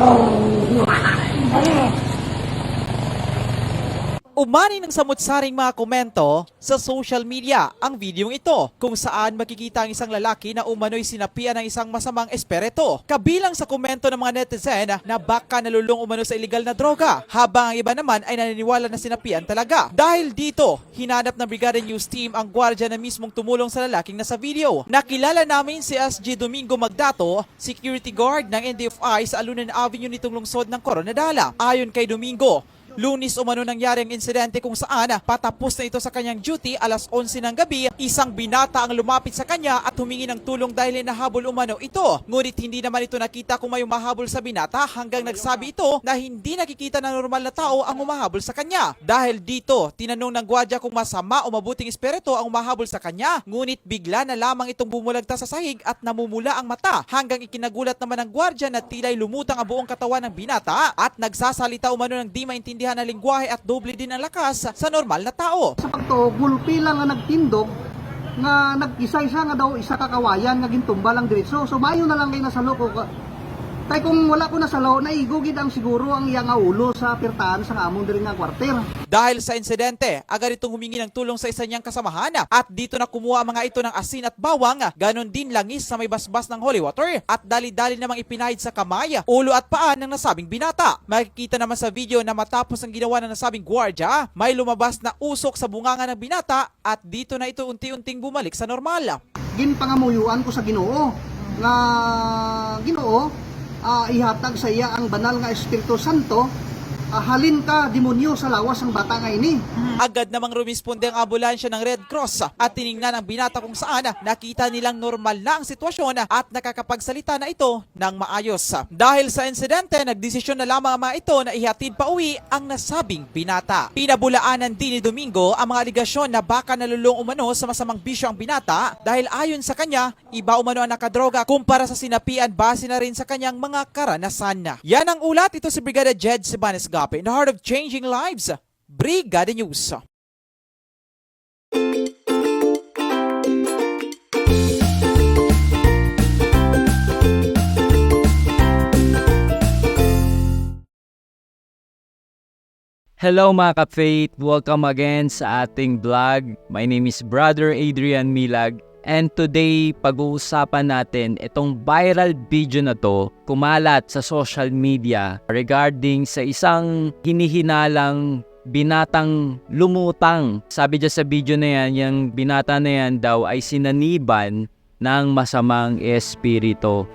Oh, Umani ng samutsaring mga komento sa social media ang videong ito kung saan makikita ang isang lalaki na umano'y sinapian ng isang masamang espiritu. Kabilang sa komento ng mga netizen na baka nalulung umano sa illegal na droga habang ang iba naman ay naniniwala na sinapian talaga. Dahil dito, hinanap ng Brigada News Team ang gwardya na mismong tumulong sa lalaking nasa video. Nakilala namin si SG Domingo Magdato, security guard ng NDFI sa Alunan Avenue nitong lungsod ng Coronadala. Ayon kay Domingo, Lunis umano nangyari ang insidente kung saan patapos na ito sa kanyang duty alas 11 ng gabi, isang binata ang lumapit sa kanya at humingi ng tulong dahil nahabol umano ito. Ngunit hindi naman ito nakita kung may umahabol sa binata hanggang nagsabi ito na hindi nakikita ng normal na tao ang umahabol sa kanya. Dahil dito, tinanong ng gwadya kung masama o mabuting espiritu ang umahabol sa kanya. Ngunit bigla na lamang itong bumulagta sa sahig at namumula ang mata hanggang ikinagulat naman ng gwadya na tila'y lumutang ang buong katawan ng binata at nagsasalita umano ng di maintindihan na lingwahe at doble din ang lakas sa normal na tao. sa pagto gulpi lang nga nagtindog nga nag-isa-isa nga daw isa ka kawayan nga gintumba lang diretso so mayo na lang kay nasalo ko ka Tay kung wala ko nasalo naigugid ang siguro ang iya nga ulo sa pirtahan sa among diri nga kwarter Dahil sa insidente, agad itong humingi ng tulong sa isa niyang kasamahan at dito na kumuha ang mga ito ng asin at bawang, ganon din langis sa may basbas ng holy water at dali-dali namang ipinahid sa kamay, ulo at paa ng nasabing binata. Makikita naman sa video na matapos ang ginawa ng nasabing gwardya, may lumabas na usok sa bunganga ng binata at dito na ito unti-unting bumalik sa normal. ginpangamuyuan ko sa Ginoo nga Ginoo ah, ihatag sa iya ang banal nga Espiritu Santo ah, halin ka demonyo sa lawas ang bata nga ini Agad namang rumisponde ang ambulansya ng Red Cross at tiningnan ang binata kung saan nakita nilang normal na ang sitwasyon at nakakapagsalita na ito ng maayos. Dahil sa insidente, nagdesisyon na lamang ang mga ito na ihatid pa uwi ang nasabing binata. Pinabulaanan din ni Domingo ang mga aligasyon na baka nalulung umano sa masamang bisyo ang binata dahil ayon sa kanya, iba umano ang nakadroga kumpara sa sinapian base na rin sa kanyang mga karanasan. Yan ang ulat, ito si Brigada Jed Sibanes Gape in the heart of changing lives. Brigada News. Hello mga ka-faith! Welcome again sa ating vlog. My name is Brother Adrian Milag and today pag-uusapan natin itong viral video na to kumalat sa social media regarding sa isang hinihinalang binatang lumutang. Sabi dyan sa video na yan, yung binata na yan daw ay sinaniban ng masamang espiritu.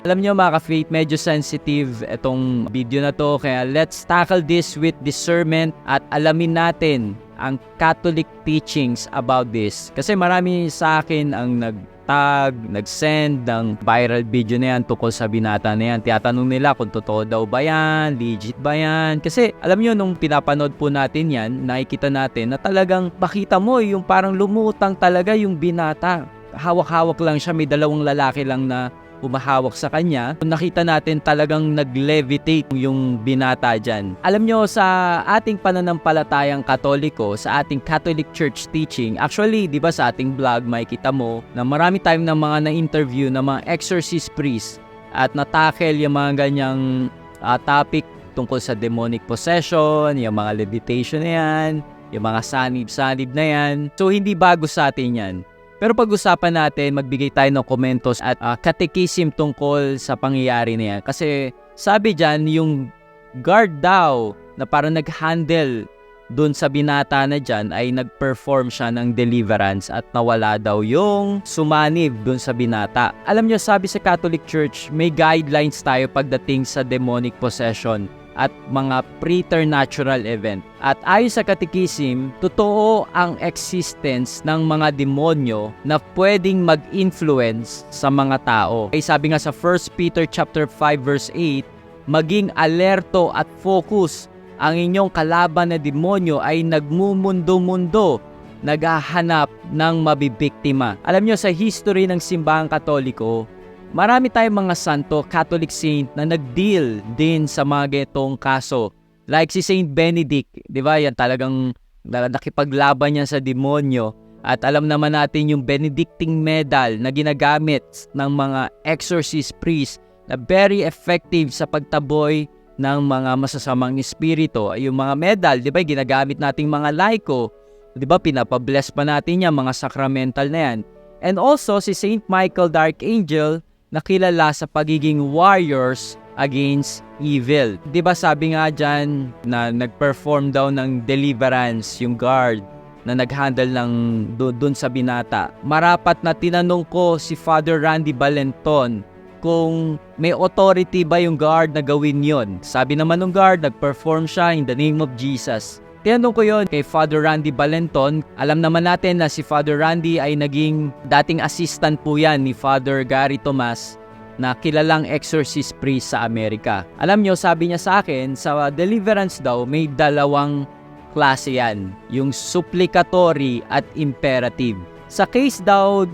Alam nyo mga ka-faith, medyo sensitive itong video na to kaya let's tackle this with discernment at alamin natin ang Catholic teachings about this. Kasi marami sa akin ang nag-tag, nag-send ng viral video na yan tungkol sa binata na yan. Tiyatanong nila kung totoo daw ba yan, legit ba yan. Kasi alam nyo, nung pinapanood po natin yan, nakikita natin na talagang makita mo yung parang lumutang talaga yung binata. Hawak-hawak lang siya, may dalawang lalaki lang na umahawak sa kanya. Nakita natin talagang nag-levitate yung binata dyan. Alam nyo, sa ating pananampalatayang katoliko, sa ating Catholic Church teaching, actually, di ba sa ating vlog, makikita mo na marami tayong ng mga na-interview na mga exorcist priest at natakel yung mga ganyang ah, topic tungkol sa demonic possession, yung mga levitation na yan, yung mga sanib-sanib na yan. So, hindi bago sa atin yan. Pero pag-usapan natin, magbigay tayo ng komentos at uh, katikisim tungkol sa pangyayari na yan. Kasi sabi dyan, yung guard daw na parang nag-handle dun sa binata na dyan ay nag-perform siya ng deliverance at nawala daw yung sumanib dun sa binata. Alam niyo, sabi sa Catholic Church, may guidelines tayo pagdating sa demonic possession at mga preternatural event. At ayon sa katikisim, totoo ang existence ng mga demonyo na pwedeng mag-influence sa mga tao. Ay sabi nga sa 1 Peter chapter 5 verse 8, maging alerto at focus. Ang inyong kalaban na demonyo ay nagmumundo-mundo, naghahanap ng mabibiktima. Alam nyo, sa history ng simbahang katoliko, marami tayong mga santo, Catholic saint na nag-deal din sa mga getong kaso. Like si Saint Benedict, di ba? Yan talagang na- nakipaglaban yan sa demonyo. At alam naman natin yung Benedictine medal na ginagamit ng mga exorcist priest na very effective sa pagtaboy ng mga masasamang espiritu. Yung mga medal, di ba, ginagamit nating mga laiko, di ba, pinapabless pa natin yan, mga sacramental na yan. And also, si Saint Michael the Archangel, nakilala sa pagiging warriors against evil. Di ba sabi nga dyan na nag-perform daw ng deliverance yung guard na nag-handle ng do- dun sa binata. Marapat na tinanong ko si Father Randy Balenton kung may authority ba yung guard na gawin yon. Sabi naman ng guard, nag-perform siya in the name of Jesus. Tinanong ko yon kay Father Randy Balenton. Alam naman natin na si Father Randy ay naging dating assistant po yan ni Father Gary Tomas na kilalang exorcist priest sa Amerika. Alam nyo, sabi niya sa akin, sa deliverance daw, may dalawang klase yan. Yung supplicatory at imperative. Sa case daw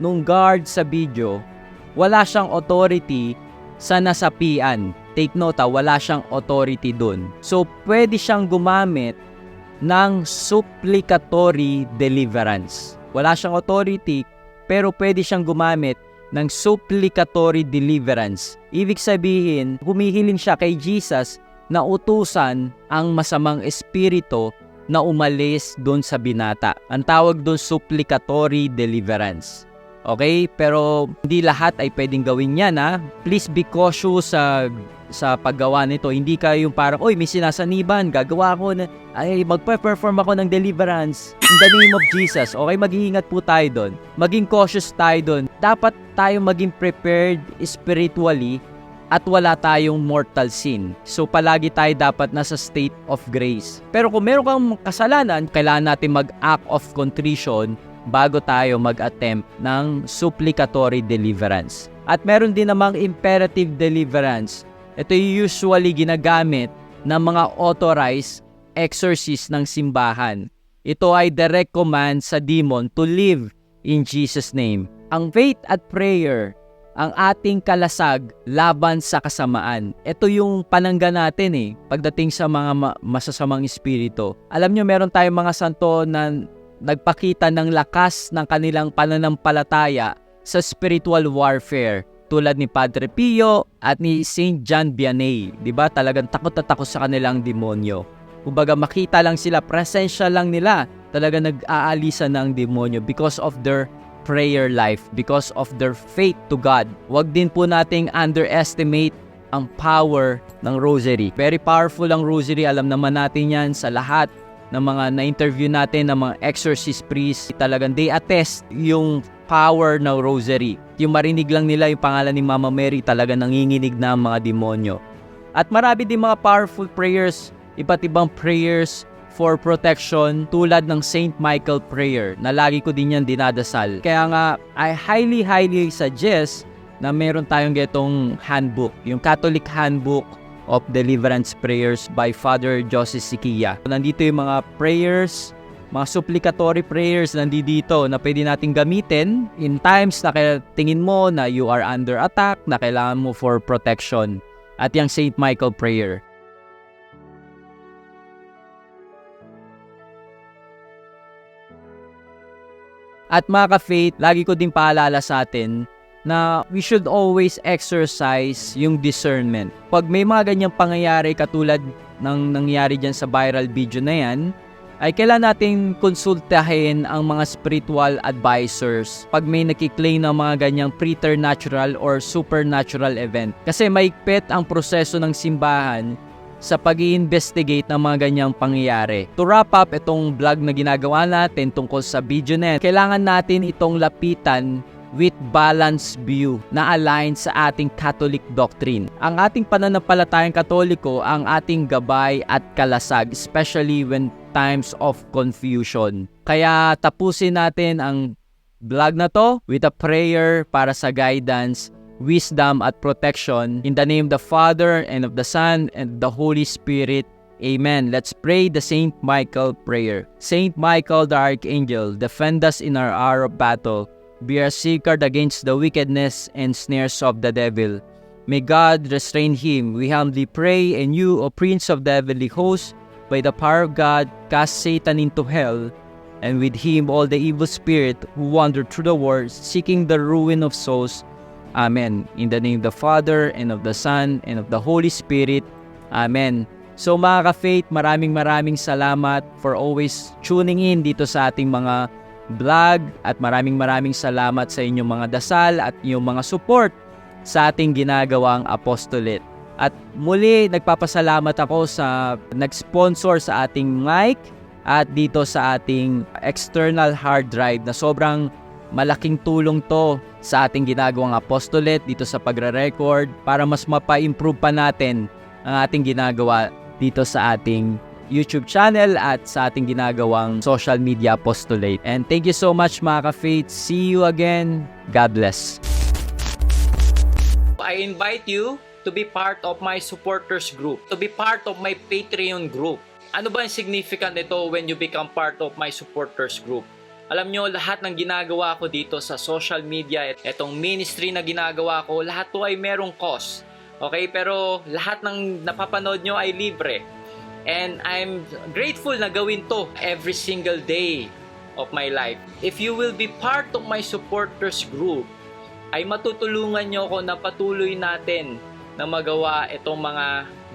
nung guard sa video, wala siyang authority sa nasapian. Take note ha, wala siyang authority dun. So, pwede siyang gumamit ng supplicatory deliverance. Wala siyang authority, pero pwede siyang gumamit ng supplicatory deliverance. Ibig sabihin, humihiling siya kay Jesus na utusan ang masamang espiritu na umalis doon sa binata. Ang tawag doon supplicatory deliverance. Okay? Pero hindi lahat ay pwedeng gawin yan ha. Please be cautious sa sa paggawa nito. Hindi kayo yung parang, oy, may sinasaniban, gagawa ako na, ay, magpe-perform ako ng deliverance in the name of Jesus. Okay, mag-iingat po tayo doon. Maging cautious tayo doon. Dapat tayo maging prepared spiritually at wala tayong mortal sin. So palagi tayo dapat nasa state of grace. Pero kung meron kang kasalanan, kailangan natin mag-act of contrition bago tayo mag-attempt ng supplicatory deliverance. At meron din namang imperative deliverance. Ito usually ginagamit ng mga authorized exorcist ng simbahan. Ito ay direct command sa demon to live in Jesus' name. Ang faith at prayer ang ating kalasag laban sa kasamaan. Ito yung panangga natin eh, pagdating sa mga ma- masasamang espiritu. Alam nyo, meron tayong mga santo na nagpakita ng lakas ng kanilang pananampalataya sa spiritual warfare tulad ni Padre Pio at ni Saint John Vianney. 'Di ba? Talagang takot na takot sa kanilang demonyo. Kumbaga makita lang sila, presensya lang nila, talaga nag-aalisa ng demonyo because of their prayer life, because of their faith to God. Huwag din po nating underestimate ang power ng rosary. Very powerful ang rosary, alam naman natin yan sa lahat ng mga na-interview natin ng mga exorcist priests. Talagang they attest yung power ng rosary. Yung marinig lang nila yung pangalan ni Mama Mary, talaga nanginginig na ang mga demonyo. At marami din mga powerful prayers, iba't ibang prayers for protection tulad ng Saint Michael prayer na lagi ko din yan dinadasal. Kaya nga, I highly, highly suggest na meron tayong getong handbook, yung Catholic Handbook of Deliverance Prayers by Father Joseph Sikia. Nandito yung mga prayers, mga supplicatory prayers nandito na pwede nating gamitin in times na tingin mo na you are under attack, na kailangan mo for protection. At yung Saint Michael prayer. At mga ka-faith, lagi ko din paalala sa atin na we should always exercise yung discernment. Pag may mga ganyang pangyayari katulad ng nangyari dyan sa viral video na yan, ay kailan natin konsultahin ang mga spiritual advisors pag may nakiklaim ng mga ganyang preternatural or supernatural event. Kasi maigpit ang proseso ng simbahan sa pag investigate ng mga ganyang pangyayari. To wrap up itong vlog na ginagawa natin tungkol sa video na yan, kailangan natin itong lapitan with balanced view na align sa ating Catholic doctrine. Ang ating pananampalatayang Katoliko ang ating gabay at kalasag, especially when times of confusion. Kaya tapusin natin ang vlog na to with a prayer para sa guidance wisdom at protection. In the name of the Father, and of the Son, and the Holy Spirit. Amen. Let's pray the Saint Michael prayer. Saint Michael the Archangel, defend us in our hour of battle. Be our safeguard against the wickedness and snares of the devil. May God restrain him. We humbly pray, and you, O Prince of the heavenly host, by the power of God, cast Satan into hell, and with him all the evil spirit who wander through the world, seeking the ruin of souls Amen. In the name of the Father, and of the Son, and of the Holy Spirit. Amen. So mga ka-faith, maraming maraming salamat for always tuning in dito sa ating mga vlog at maraming maraming salamat sa inyong mga dasal at inyong mga support sa ating ginagawang apostolate. At muli, nagpapasalamat ako sa nag-sponsor sa ating mic at dito sa ating external hard drive na sobrang malaking tulong to sa ating ginagawang apostolate dito sa pagre-record para mas mapa-improve pa natin ang ating ginagawa dito sa ating YouTube channel at sa ating ginagawang social media apostolate. And thank you so much mga ka-faith. See you again. God bless. I invite you to be part of my supporters group, to be part of my Patreon group. Ano ba ang significant nito when you become part of my supporters group? Alam nyo, lahat ng ginagawa ko dito sa social media, etong ministry na ginagawa ko, lahat to ay merong cost. Okay, pero lahat ng napapanood nyo ay libre. And I'm grateful na gawin to every single day of my life. If you will be part of my supporters group, ay matutulungan nyo ako na patuloy natin na magawa itong mga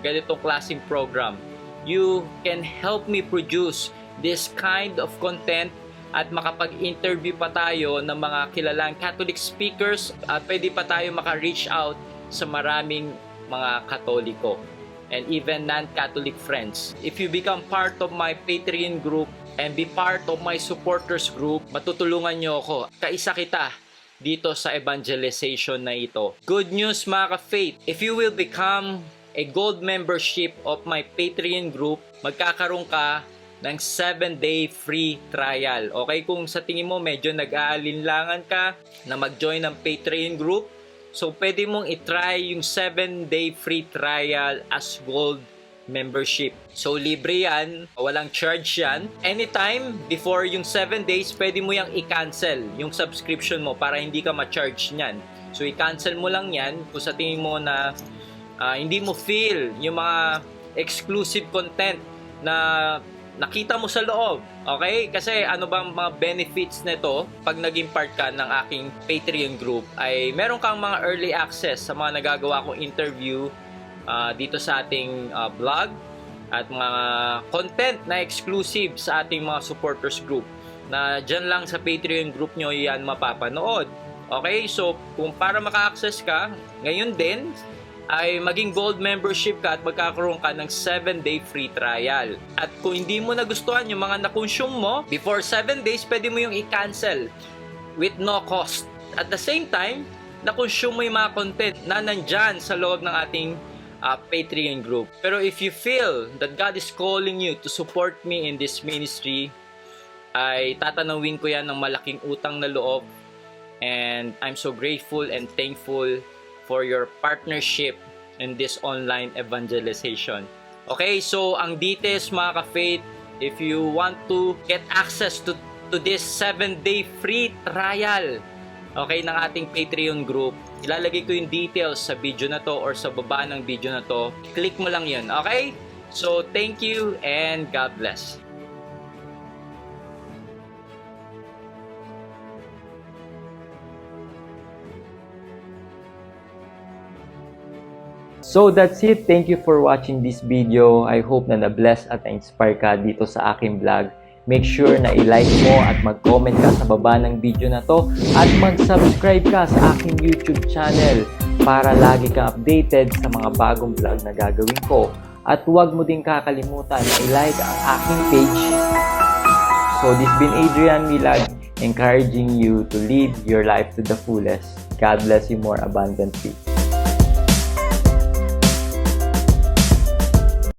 ganitong klaseng program. You can help me produce this kind of content at makapag-interview pa tayo ng mga kilalang Catholic speakers at pwede pa tayo maka-reach out sa maraming mga Katoliko and even non-Catholic friends. If you become part of my Patreon group and be part of my supporters group, matutulungan nyo ako. Kaisa kita dito sa evangelization na ito. Good news mga ka-faith, if you will become a gold membership of my Patreon group, magkakaroon ka ng 7-day free trial. Okay, kung sa tingin mo medyo nag-aalinlangan ka na mag-join ng Patreon group, so pwede mong itry yung 7-day free trial as gold membership. So libre yan, walang charge yan. Anytime before yung 7 days, pwede mo yung i-cancel yung subscription mo para hindi ka ma-charge niyan. So i-cancel mo lang yan kung sa tingin mo na ah, hindi mo feel yung mga exclusive content na nakita mo sa loob. Okay? Kasi ano bang mga benefits nito pag naging part ka ng aking Patreon group ay meron kang mga early access sa mga nagagawa kong interview ah, dito sa ating ah, blog at mga content na exclusive sa ating mga supporters group na dyan lang sa Patreon group nyo yan mapapanood. Okay, so kung para maka-access ka, ngayon din ay maging gold membership ka at magkakaroon ka ng 7-day free trial. At kung hindi mo nagustuhan yung mga nakonsume mo, before 7 days, pwede mo yung i-cancel with no cost. At the same time, na-consume mo yung mga content na nandyan sa loob ng ating uh, Patreon group. Pero if you feel that God is calling you to support me in this ministry, ay tatanawin ko yan ng malaking utang na loob. And I'm so grateful and thankful for your partnership in this online evangelization. Okay, so ang details mga ka-faith, if you want to get access to, to this 7-day free trial, okay, ng ating Patreon group, ilalagay ko yung details sa video na to or sa baba ng video na to. Click mo lang yun, okay? So, thank you and God bless. So that's it. Thank you for watching this video. I hope na na-bless at na-inspire ka dito sa aking vlog. Make sure na i-like mo at mag-comment ka sa baba ng video na to at mag-subscribe ka sa aking YouTube channel para lagi kang updated sa mga bagong vlog na gagawin ko. At huwag mo din kakalimutan na i-like ang aking page. So this been Adrian Milag encouraging you to live your life to the fullest. God bless you more abundantly.